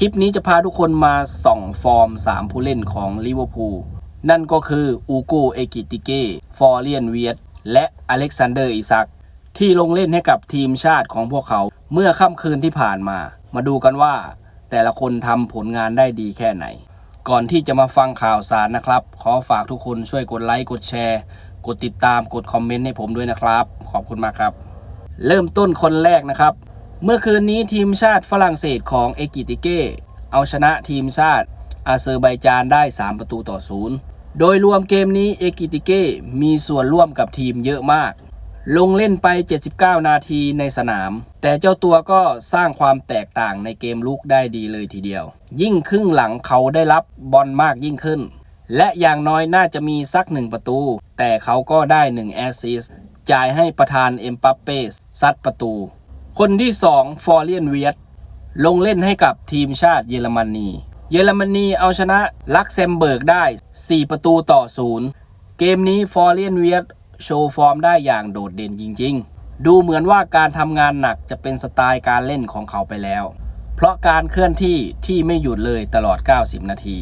คลิปนี้จะพาทุกคนมาส่องฟอร์ม 3 ผู้เล่นของลิเวอร์พูลนั่นก็คืออูโกเอกิติเก้ฟอร์เรียนเวียตและอเล็กซานเดอร์อิซัก ที่ลงเล่นให้กับทีมชาติของพวกเขาเมื่อค่ำคืนที่ผ่านมา มาดูกันว่า แต่ละคนทำผลงานได้ดีแค่ไหน ก่อนที่จะมาฟังข่าวสารนะครับ ขอฝากทุกคนช่วยกดไลค์กดแชร์ กดติดตามกดคอมเมนต์ให้ผมด้วยนะครับ ขอบคุณมากครับ เริ่มต้นคนแรกนะครับ เมื่อคืนนี้ทีมชาติฝรั่งเศสของเอกิติเก้เอาชนะทีมชาติอาเซอร์ไบจานได้ 3 ประตูต่อศูนย์โดยรวมเกมนี้เอกิติเก้มีส่วนร่วมกับทีมเยอะมาก ลงเล่นไป 79 นาทีในสนาม แต่เจ้าตัวก็สร้างความแตกต่างในเกมลุกได้ดีเลยทีเดียว ยิ่งครึ่งหลังเขาได้รับบอลมากยิ่งขึ้น และอย่างน้อยน่าจะมีสักหนึ่งประตู แต่เขาก็ได้1แอสซิสจ่ายให้ประธานเอ็มปัปเป้ซัดประตู คนที่2ฟอร์เรียนเวียตลงเล่นให้กับทีมชาติเยอรมนี เยอรมนีเอาชนะลักเซมเบิร์กได้ 4 ประตูต่อศูนย์เกมนี้ฟอร์เรียนเวียตโชว์ฟอร์มได้อย่างโดดเด่นจริง ๆ ดูเหมือนว่าการทำงานหนักจะเป็นสไตล์การเล่นของเขาไปแล้ว เพราะการเคลื่อนที่ที่ไม่หยุดเลยตลอด 90 นาที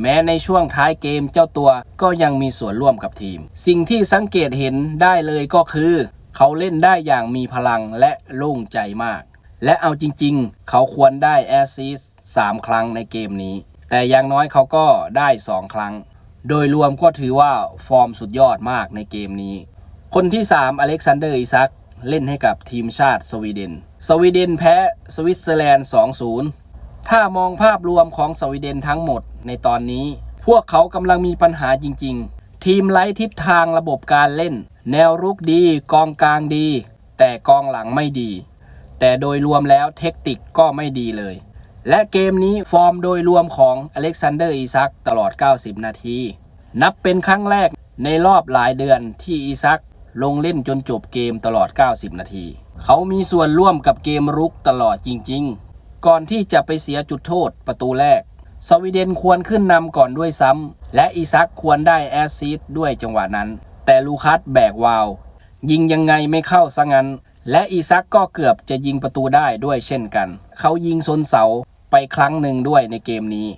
แม้ในช่วงท้ายเกมเจ้าตัวก็ยังมีส่วนร่วมกับทีม สิ่งที่สังเกตเห็นได้เลยก็คือ เขาเล่นได้อย่างมีพลังและโล่งใจมาก และเอาจริงๆ เขาควรได้แอสซิสต์3ครั้งในเกมนี้ แต่อย่างน้อยเขาก็ได้ 2 ครั้ง โดยรวมก็ถือว่าฟอร์มสุดยอดมากในเกมนี้ คนที่ 3 อเล็กซานเดอร์อิซักเล่นให้กับทีมชาติสวีเดน สวีเดนแพ้สวิตเซอร์แลนด์ 2-0 ถ้ามองภาพรวมของสวีเดนทั้งหมดในตอนนี้ พวกเขากำลังมีปัญหาจริง ๆ ทีมไร้ทิศทางระบบการเล่น แนวรุกดีกองกลางดี แต่กองหลังไม่ดี แต่โดยรวมแล้วเทคนิคก็ไม่ดีเลย และเกมนี้ฟอร์มโดยรวมของอเล็กซานเดอร์อีซักตลอด 90 นาที นับเป็นครั้งแรกในรอบหลายเดือนที่อีซักลงเล่นจนจบเกมตลอด 90 นาที เขามีส่วนร่วมกับเกมรุกตลอดจริง ๆ ก่อนที่จะไปเสียจุดโทษประตูแรก สวีเดนควรขึ้นนำก่อนด้วยซ้ำ และอีซักควรได้แอสซิสต์ด้วยจังหวะนั้น แต่ลูคัสแบกวาวยิงยังไงไม่เข้าซะงั้น และอีซักก็เกือบจะยิงประตูได้ด้วยเช่นกัน เขายิงซนเสาไปครั้งหนึ่งด้วยในเกมนี้